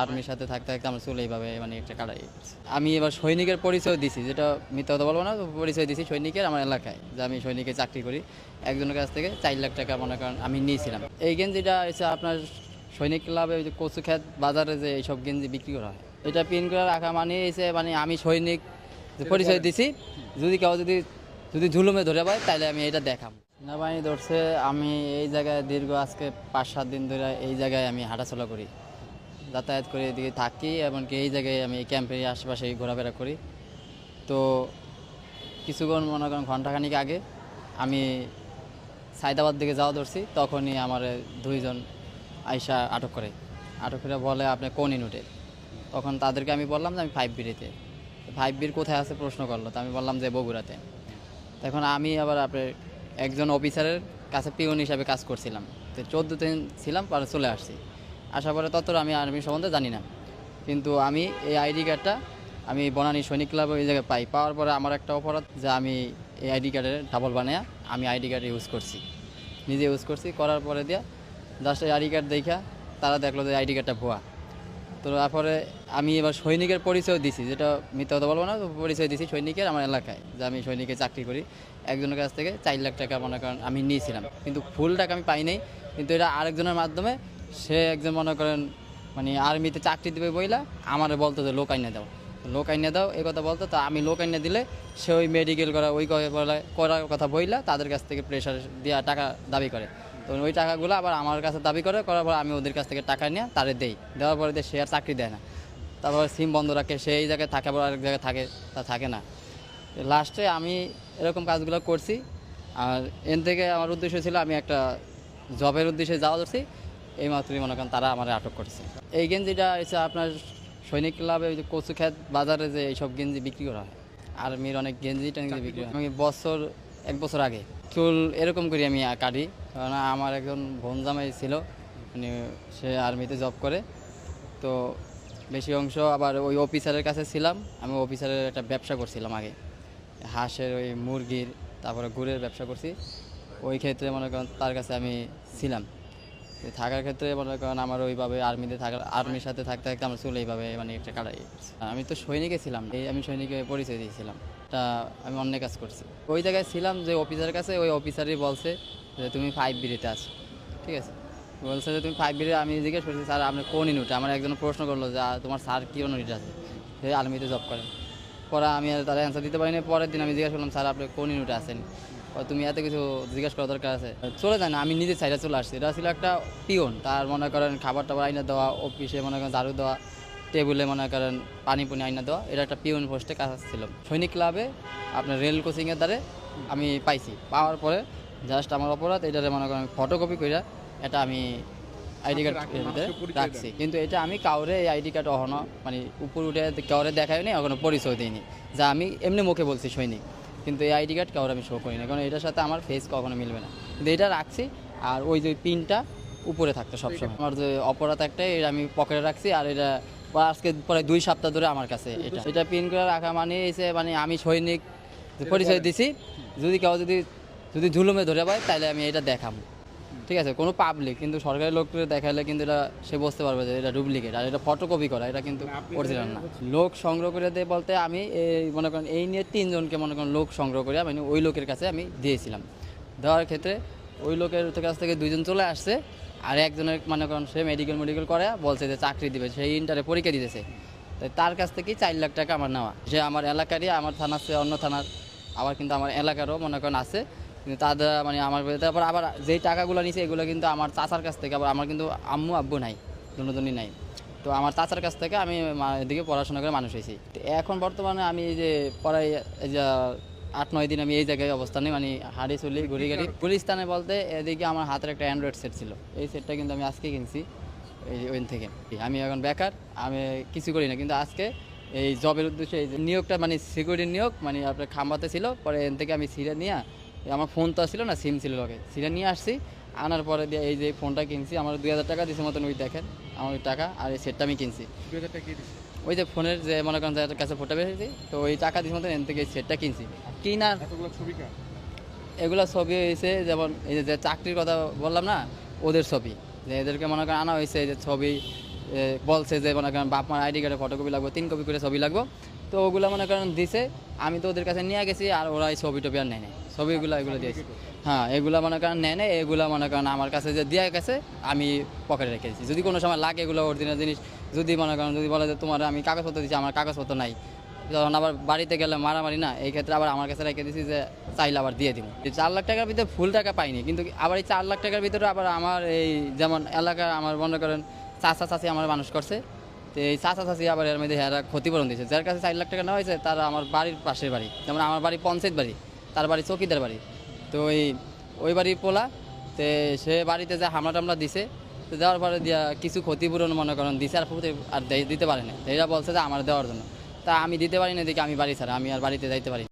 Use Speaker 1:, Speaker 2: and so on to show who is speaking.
Speaker 1: আর্মির সাথে থাকতে থাকতে আমার চলে এইভাবে মানে একটা কাটাই আমি এবার সৈনিকের পরিচয় দিছি, যেটা মিথ্যা কথা বলব না, পরিচয় দিছি সৈনিকের আমার এলাকায়, যে আমি সৈনিকে চাকরি করি। একজনের কাছ থেকে চার লাখ টাকা মনে করেন আমি নিয়েছিলাম। এই গেঞ্জিটা হচ্ছে আপনার সৈনিক ক্লাবে ওই যে কচু খেত বাজারে যে এইসব গেঞ্জি বিক্রি করা হয়, এটা পিন করে রাখা মানে এসে মানে আমি সৈনিক পরিচয় দিছি, যদি কেউ যদি যদি ঝুলুমে ধরে পায়, তাহলে আমি এটা দেখাম সেনাবাহিনী ধরছে, আমি এই জায়গায় দীর্ঘ আজকে পাঁচ সাত দিন ধরে এই জায়গায় আমি হাঁটাচলা করি। যাতায়াত করে এদিকে থাকি, এমনকি এই জায়গায় আমি ক্যাম্পের আশেপাশে ঘোরাফেরা করি। তো কিছুক্ষণ মনে করেন ঘন্টাখানিক আগে আমি সাইদাবাদ দিকে যাওয়া ধরছি, তখনই আমার দুইজন আইসা আটক করে। আটক করে বলে, আপনি কোন ইউনিটে? তখন তাদেরকে আমি বললাম যে, আমি ফাইভ বিরিতে ফাইভ বির কোথায় আছে প্রশ্ন করল, তো আমি বললাম যে, বগুড়াতে। তখন আমি আবার আপনার একজন অফিসারের কাছে পিওন হিসাবে কাজ করছিলাম। তো চোদ্দ দিন ছিলাম, পরে চলে আসছি। আসার পরে তত আমি আর্মি সম্বন্ধে জানি না। কিন্তু আমি এই আইডি কার্ডটা আমি বনানী সৈনিক ক্লাব ওই জায়গায় পাই। পাওয়ার পরে আমার একটা অপরাধ যে আমি এই আইডি কার্ডের ডাবল বানায়া আমি আইডি কার্ড ইউজ করছি। নিজে ইউজ করছি, করার পরে দিয়া জাস্ট আইডি কার্ড দেখা তারা দেখল যে আইডি কার্ডটা ভুয়া। তো তারপরে আমি এবার সৈনিকের পরিচয় দিছি, যেটা মিথ্যা কথা বলব না পরিচয় দিছি সৈনিকের আমার এলাকায় যে আমি সৈনিকে চাকরি করি। একজনের কাছ থেকে চার লাখ টাকা মনে করেন আমি নিয়েছিলাম। কিন্তু ফুল টাকা আমি পাই নাই। কিন্তু এটা আরেকজনের মাধ্যমে সে একজন মনে করেন মানে আর্মিতে চাকরি দেবে বইলা আমার বলতো যে, লোক আইনে দাও। লোক আইনে দাও, এই কথা বলতো। তো আমি লোক আইনে দিলে সে ওই মেডিকেল করা, ওই করার কথা বইলা তাদের কাছ থেকে প্রেশার দেওয়া টাকা দাবি করে। তো ওই টাকাগুলো আবার আমার কাছে দাবি করে, করার পর আমি ওদের কাছ থেকে টাকা নিয়ে তারে দেই। দেওয়ার পরে সে আর চাকরি দেয় না। তারপর সিম বন্ধ রাখে, সে এই জায়গায় থাকে, আবার আরেক জায়গায় থাকে, তা থাকে না। লাস্টে আমি এরকম কাজগুলো করছি। আর এন থেকে আমার উদ্দেশ্য ছিল, আমি একটা জবের উদ্দেশ্যে যাওয়া ধরছি এই মাত্রই মনে করেন তারা আমার আটক করছে। এই গেঞ্জিটা হচ্ছে আপনার সৈনিক ক্লাবে ওই যে কচু খেত বাজারে যে এইসব গেঞ্জি বিক্রি করা হয়। আর্মির অনেক গেঞ্জি টেঞ্জি বিক্রি হয়। আমি বছর এক বছর আগে চুল এরকম করি আমি কাটি। কারণ আমার একজন বোন জামাই ছিল মানে সে আর্মিতে জব করে। তো বেশি অংশ আবার ওই অফিসারের কাছে ছিলাম। আমি অফিসারের একটা ব্যবসা করছিলাম আগে। হাঁসের ওই মুরগির তারপরে গুড়ের ব্যবসা করছি। ওই ক্ষেত্রে মনে করেন তার কাছে আমি ছিলাম। থাকার ক্ষেত্রে মনে করেন আমার ওইভাবে আর্মিতে থাকার আর্মির সাথে থাকতে থাকতে আমার চলে এইভাবে মানে একটা কাটাই আমি তো সৈনিকে ছিলাম এই আমি সৈনিকে পরিচয় দিয়েছিলাম। তা আমি অন্য কাজ করছি। ওই জায়গায় ছিলাম যে অফিসারের কাছে ওই অফিসারই বলছে যে তুমি ফাইভ বিরিতে আছো। ঠিক আছে? বলছে যে তুমি ফাইভ বিরে আমি জিজ্ঞেস করছি স্যার আপনি কোন ইউনিটে আমার একজন প্রশ্ন করল যে তোমার স্যার কি ইউনিট আছে? সে আর্মিতে জব করেন পরে আমি আর তারা অ্যান্সার দিতে পারিনি। পরের দিন আমি জিজ্ঞাসা করলাম স্যার আপনি কোন ইউনিটে আছেন? ও, তুমি এত কিছু জিজ্ঞাসা করার দরকার আছে। চলে যায় না আমি নিজে সাইডে চলে আসছি। এটা ছিল একটা পিওন। তার মনে করেন খাবার টাবার আইনা দেওয়া অফিসে মনে করেন ঝাড়ু দেওয়া টেবিলে মনে করেন পানি পুনি আইনা দেওয়া এটা একটা পিওন পোস্টে কাজ ছিল সৈনিক ক্লাবে আপনার রেল কোচিংয়ের দ্বারে আমি পাইছি। পাওয়ার পরে জাস্ট আমার অপরাধ এটারে মনে করেন ফটোকপি করে এটা আমি আইডি কার্ড রাখছি। কিন্তু এটা আমি কাউরে এই আইডি কার্ড অহনো মানে উপর উঠে কাউরে দেখাই নি এখনও পরিচয় দিইনি। যা আমি এমনি মুখে বলছি সৈনিক। কিন্তু এই আইডি কার্ড কেউ আমি শো করি না কারণ এটার সাথে আমার ফেস কখনো মিলবে না। কিন্তু এটা রাখছি আর ওই যে পিনটা উপরে থাকতো সবসময়। আমার যে অপরাধ একটা এটা আমি পকেটে রাখছি আর এটা আজকে প্রায় দুই সপ্তাহ ধরে আমার কাছে এটা। এটা পিন করে রাখা মানে এসে মানে আমি সৈনিক পরিচয় দিছি যদি কেউ যদি যদি ঝুলুমে ধরে পায় তাহলে আমি এটা দেখাবো। ঠিক আছে কোনো পাবলিক কিন্তু সরকারি লোককে দেখালে কিন্তু এটা সে বুঝতে পারবে যে এটা ডুপ্লিকেট আর এটা ফটোকপি করা এটা কিন্তু অরিজিনাল না। লোক সংগ্রহ করে দিয়ে বলতে আমি এই মনে করেন এই নিয়ে তিনজনকে মনে করেন লোক সংগ্রহ করে মানে ওই লোকের কাছে আমি দিয়েছিলাম। দেওয়ার ক্ষেত্রে ওই লোকের কাছ থেকে দুইজন চলে আসছে আর একজনের মনে করেন সে মেডিকেল মেডিকেল করে বলছে যে চাকরি দিবে সেই ইন্টারে পরীক্ষা দিতেছে। তাই তার কাছ থেকেই চার লাখ টাকা আমার নেওয়া। সে আমার এলাকারই আমার থানার চেয়ে অন্য থানার আবার কিন্তু আমার এলাকারও মনে করেন আছে। কিন্তু তাদের মানে আমার তারপর আবার যেই টাকাগুলো নিছে এগুলো কিন্তু আমার চাচার কাছ থেকে আবার আমার কিন্তু আম্মু আব্বু নাই দুজনই নাই। তো আমার চাচার কাছ থেকে আমি এদিকে পড়াশোনা করে মানুষ হয়েছি। তো এখন বর্তমানে আমি এই যে পড়াই এই যে আট নয় দিন আমি এই জায়গায় অবস্থানে মানে হাড়ি চলি ঘুরি গাড়ি গুলিস্তানে বলতে এদিকে আমার হাতের একটা অ্যান্ড্রয়েড সেট ছিল। এই সেটটা কিন্তু আমি আজকে কিনছি এই ওইন থেকে। আমি এখন বেকার আমি কিছু করি না কিন্তু আজকে এই জবের উদ্দেশ্যে এই নিয়োগটা মানে সিকিউরিটি নিয়োগ মানে আপনার খাম্বাতে ছিল পরে এন থেকে আমি সিরে নিয়ে আমার ফোন তো ছিল না সিম ছিল লগে। সিরে নিয়ে আসছি আনার পরে দিয়ে এই যে ফোনটা কিনছি আমার দুই হাজার টাকা দিছে মতন ওই দেখেন আমার ওই টাকা আর এই সেটটা আমি কিনছি।
Speaker 2: দুই হাজার টাকা
Speaker 1: ওই যে ফোনের যে মনে করেন যার কাছে ফোনটা বেরিয়েছি তো ওই টাকা দিছে মতন এন থেকে এই সেটটা কিনছি। কিনার এগুলো ছবি হয়েছে যেমন এই যে- যে চাকরির কথা বললাম না ওদের ছবি। যে এদেরকে মনে করেন আনা হয়েছে এই যে ছবি বলছে যে মনে করেন বাপ মার আইডি কার্ডে ফটোকপি লাগবে তিন কপি করে ছবি লাগবে। তো ওগুলো মনে করেন দিছে, আমি তো ওদের কাছে নিয়ে গেছি আর ওরা এই ছবি টবি আর নেয় ছবিগুলো এগুলো দিয়েছে। হ্যাঁ এগুলো মনে করেন নেয় নেই, এগুলো মনে করেন আমার কাছে যে দিয়ে গেছে, আমি পকেটে রেখে দিয়েছি। যদি কোনো সময় লাগে এগুলো অরিজিনাল জিনিস, যদি মনে করেন, যদি বলে যে তোমার আমি কাগজপত্র দিচ্ছি আমার কাগজপত্র নাই, যখন আবার বাড়িতে গেলে মারামারি না, এই ক্ষেত্রে আবার আমার কাছে রেখে দিয়েছি যে চাইলে আবার দিয়ে দিব। চার লাখ টাকার ভিতরে ফুল টাকা পাইনি, কিন্তু আবার এই চার লাখ টাকার ভিতরে আবার আমার এই যেমন এলাকার আমার মনে করেন চাচা চাচি আমার মানুষ করছে তো এই চাচা চাচি আবার এর মধ্যে এরা ক্ষতিপূরণ দিয়েছে। যার কাছে চার লাখ টাকা নেওয়া হয়েছে, তারা আমার বাড়ির পাশের বাড়ি। যেমন আমার বাড়ি পঞ্চায়েত বাড়ি, তার বাড়ি চৌকিদার বাড়ি। তো ওই ওই বাড়ি পোলা, তো সে বাড়িতে যে হামলা টামলা দিছে, তো দেওয়ার পরে দিয়া কিছু ক্ষতিপূরণ মনে করেন দিছে আর আর দিতে পারে না এরা বলছে যে আমার দেওয়ার জন্য। তা আমি দিতে পারি না দেখি আমি বাড়ি ছাড়া, আমি আর বাড়িতে যাইতে পারি।